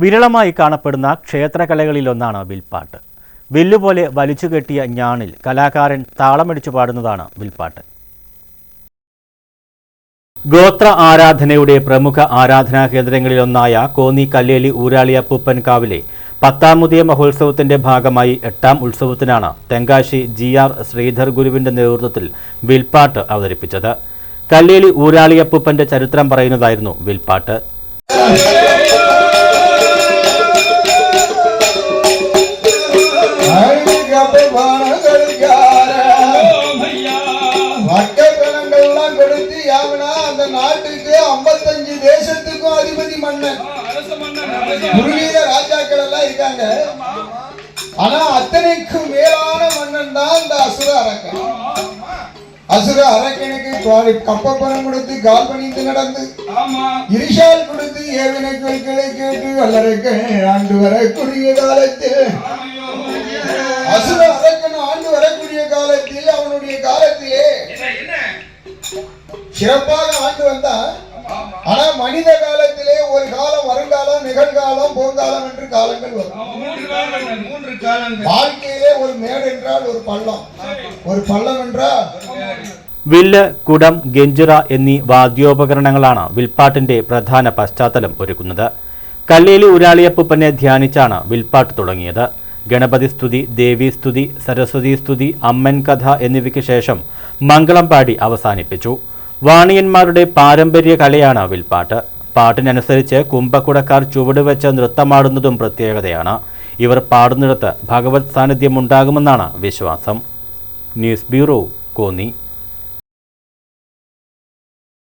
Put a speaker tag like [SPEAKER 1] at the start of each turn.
[SPEAKER 1] വിരളമായി കാണപ്പെടുന്ന ക്ഷേത്രകലകളിലൊന്നാണ് വിൽപ്പാട്ട്. വില്ലുപോലെ വലിച്ചുകെട്ടിയ ഞാണിൽ കലാകാരൻ താളമടിച്ചു പാടുന്നതാണ് വിൽപ്പാട്ട്. ഗോത്ര ആരാധനയുടെ പ്രമുഖ ആരാധനാ കേന്ദ്രങ്ങളിലൊന്നായ കോന്നി കല്ലേലി ഊരാളിയപ്പൂപ്പൻകാവിലെ കാവിലെ പത്താമുദിയ മഹോത്സവത്തിന്റെ ഭാഗമായി എട്ടാം ഉത്സവത്തിനാണ് തെങ്കാശി ജി ആർ ശ്രീധർ ഗുരുവിന്റെ നേതൃത്വത്തിൽ വിൽപ്പാട്ട് അവതരിപ്പിച്ചത്. കല്ലേലി ഊരാളിയപ്പൂപ്പന്റെ ചരിത്രം പറയുന്നതായിരുന്നു വിൽപ്പാട്ട്.
[SPEAKER 2] கொடுத்து யாவனா அந்த நாட்டுக்கு 55 தேசத்துக்கும் அதிபதி மன்னன். ராஜாக்கள் எல்லாம் இருக்காங்க. ஆனா அத்தனைக்கும் மேலான மன்னன் தான் இந்த அசுர அரக்கன். அசுர அரக்கனுக்கு கப்பப்பணம் கொடுத்து கால் பணிந்து நடந்து இரிஷால் கொடுத்து ஏவினை கொள்களை கேட்டு வல்லரக்க ஆண்டு வரக்கூடிய காலத்தில் அசுர சிறப்பாக ஆண்டு வந்தான் ஆனா மனித காலத்திலே ஒரு காலம் வருங்காலம் நிகழ்காலம் போர்க்காலம் என்று காலங்கள் வரும்
[SPEAKER 3] மூன்று காலங்கள் மூன்று காலங்கள்
[SPEAKER 2] வாழ்க்கையிலே ஒரு மேடு என்றால் ஒரு பள்ளம் ஒரு பள்ளம் என்றால்
[SPEAKER 1] വില്ല് കുടം ഗെഞ്ചിറ എന്നീ വാദ്യോപകരണങ്ങളാണ് വിൽപ്പാട്ടിന്റെ പ്രധാന പശ്ചാത്തലം ഒരുക്കുന്നത് കല്ലേലി ഉരാളിയപ്പൂപ്പനെ ധ്യാനിച്ചാണ് വിൽപ്പാട്ട് തുടങ്ങിയത് ഗണപതി സ്തുതി ദേവി സ്തുതി സരസ്വതി സ്തുതി അമ്മൻ കഥ എന്നിവയ്ക്ക് ശേഷം മംഗളം പാടി അവസാനിപ്പിച്ചു വാണിയന്മാരുടെ പാരമ്പര്യ കലയാണ് വിൽപ്പാട്ട്. പാട്ടിനനുസരിച്ച് കുംഭക്കുടക്കാർ ചുവടുവെച്ച് നൃത്തമാടുന്നതും പ്രത്യേകതയാണ്. ഇവർ പാടുന്നിടത്ത് ഭഗവത് സാന്നിധ്യം ഉണ്ടാകുമെന്നാണ് വിശ്വാസം. News bureau Konni.